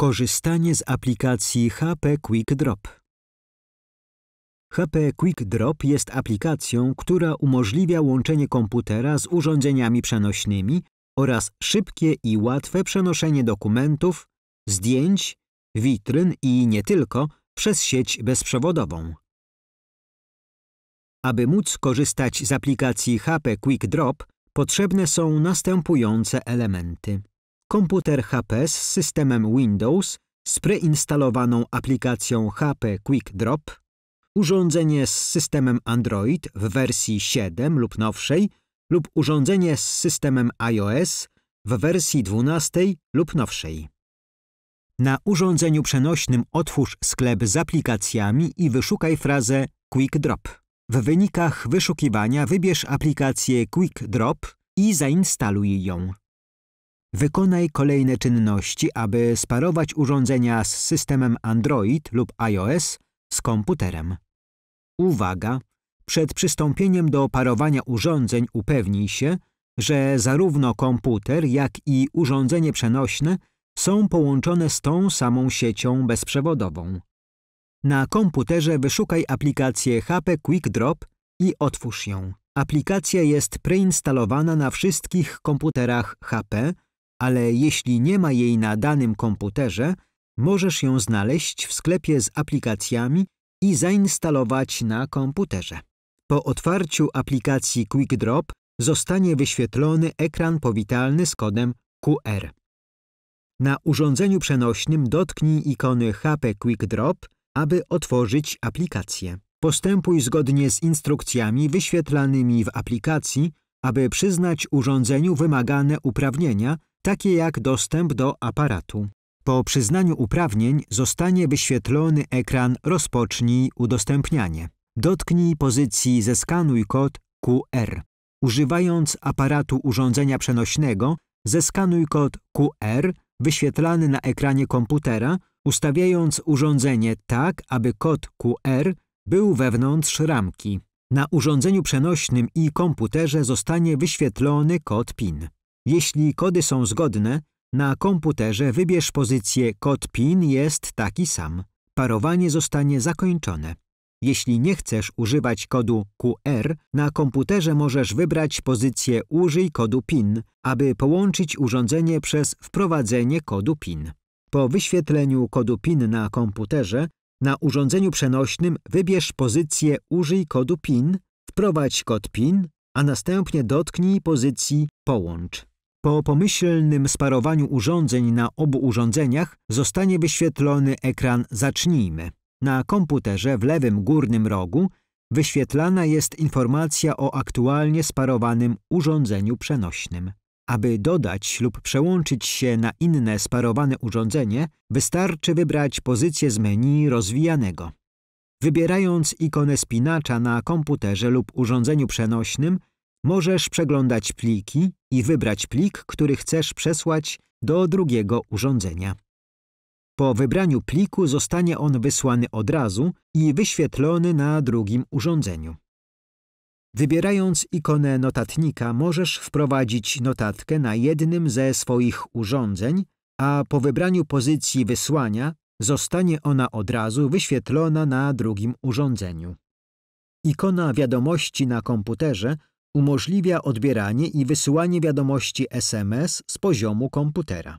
Korzystanie z aplikacji HP Quick Drop HP Quick Drop jest aplikacją, która umożliwia łączenie komputera z urządzeniami przenośnymi oraz szybkie i łatwe przenoszenie dokumentów, zdjęć, witryn i nie tylko przez sieć bezprzewodową. Aby móc korzystać z aplikacji HP Quick Drop, potrzebne są następujące elementy. Komputer HP z systemem Windows z preinstalowaną aplikacją HP Quick Drop, urządzenie z systemem Android w wersji 7 lub nowszej lub urządzenie z systemem iOS w wersji 12 lub nowszej. Na urządzeniu przenośnym otwórz sklep z aplikacjami i wyszukaj frazę Quick Drop. W wynikach wyszukiwania wybierz aplikację Quick Drop i zainstaluj ją. Wykonaj kolejne czynności, aby sparować urządzenia z systemem Android lub iOS z komputerem. Uwaga! Przed przystąpieniem do parowania urządzeń upewnij się, że zarówno komputer, jak i urządzenie przenośne są połączone z tą samą siecią bezprzewodową. Na komputerze wyszukaj aplikację HP Quick Drop i otwórz ją. Aplikacja jest preinstalowana na wszystkich komputerach HP, ale jeśli nie ma jej na danym komputerze, możesz ją znaleźć w sklepie z aplikacjami i zainstalować na komputerze. Po otwarciu aplikacji Quick Drop zostanie wyświetlony ekran powitalny z kodem QR. Na urządzeniu przenośnym dotknij ikony HP Quick Drop, aby otworzyć aplikację. Postępuj zgodnie z instrukcjami wyświetlanymi w aplikacji, aby przyznać urządzeniu wymagane uprawnienia, takie jak dostęp do aparatu. Po przyznaniu uprawnień zostanie wyświetlony ekran Rozpocznij udostępnianie. Dotknij pozycji Zeskanuj kod QR. Używając aparatu urządzenia przenośnego, zeskanuj kod QR wyświetlany na ekranie komputera, ustawiając urządzenie tak, aby kod QR był wewnątrz ramki. Na urządzeniu przenośnym i komputerze zostanie wyświetlony kod PIN. Jeśli kody są zgodne, na komputerze wybierz pozycję kod PIN jest taki sam. Parowanie zostanie zakończone. Jeśli nie chcesz używać kodu QR, na komputerze możesz wybrać pozycję Użyj kodu PIN, aby połączyć urządzenie przez wprowadzenie kodu PIN. Po wyświetleniu kodu PIN na komputerze, na urządzeniu przenośnym wybierz pozycję Użyj kodu PIN, wprowadź kod PIN, a następnie dotknij pozycji Połącz. Po pomyślnym sparowaniu urządzeń na obu urządzeniach zostanie wyświetlony ekran Zacznijmy. Na komputerze w lewym górnym rogu wyświetlana jest informacja o aktualnie sparowanym urządzeniu przenośnym. Aby dodać lub przełączyć się na inne sparowane urządzenie, wystarczy wybrać pozycję z menu rozwijanego. Wybierając ikonę spinacza na komputerze lub urządzeniu przenośnym, możesz przeglądać pliki i wybrać plik, który chcesz przesłać do drugiego urządzenia. Po wybraniu pliku zostanie on wysłany od razu i wyświetlony na drugim urządzeniu. Wybierając ikonę notatnika możesz wprowadzić notatkę na jednym ze swoich urządzeń, a po wybraniu pozycji wysłania zostanie ona od razu wyświetlona na drugim urządzeniu. Ikona wiadomości na komputerze umożliwia odbieranie i wysyłanie wiadomości SMS z poziomu komputera.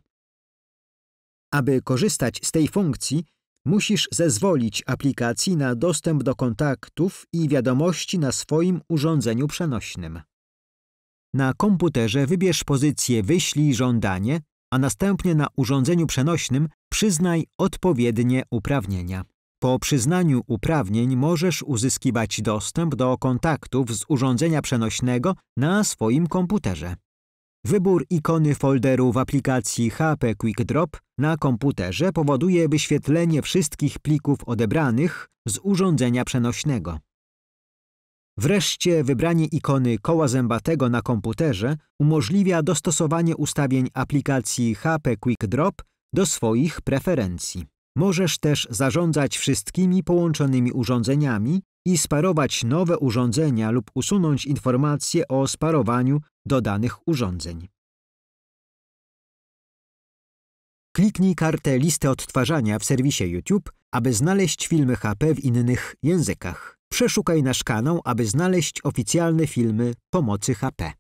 Aby korzystać z tej funkcji, musisz zezwolić aplikacji na dostęp do kontaktów i wiadomości na swoim urządzeniu przenośnym. Na komputerze wybierz pozycję Wyślij żądanie, a następnie na urządzeniu przenośnym przyznaj odpowiednie uprawnienia. Po przyznaniu uprawnień możesz uzyskiwać dostęp do kontaktów z urządzenia przenośnego na swoim komputerze. Wybór ikony folderu w aplikacji HP Quick Drop na komputerze powoduje wyświetlenie wszystkich plików odebranych z urządzenia przenośnego. Wreszcie wybranie ikony koła zębatego na komputerze umożliwia dostosowanie ustawień aplikacji HP Quick Drop do swoich preferencji. Możesz też zarządzać wszystkimi połączonymi urządzeniami i sparować nowe urządzenia lub usunąć informacje o sparowaniu do danych urządzeń. Kliknij kartę Listy odtwarzania w serwisie YouTube, aby znaleźć filmy HP w innych językach. Przeszukaj nasz kanał, aby znaleźć oficjalne filmy pomocy HP.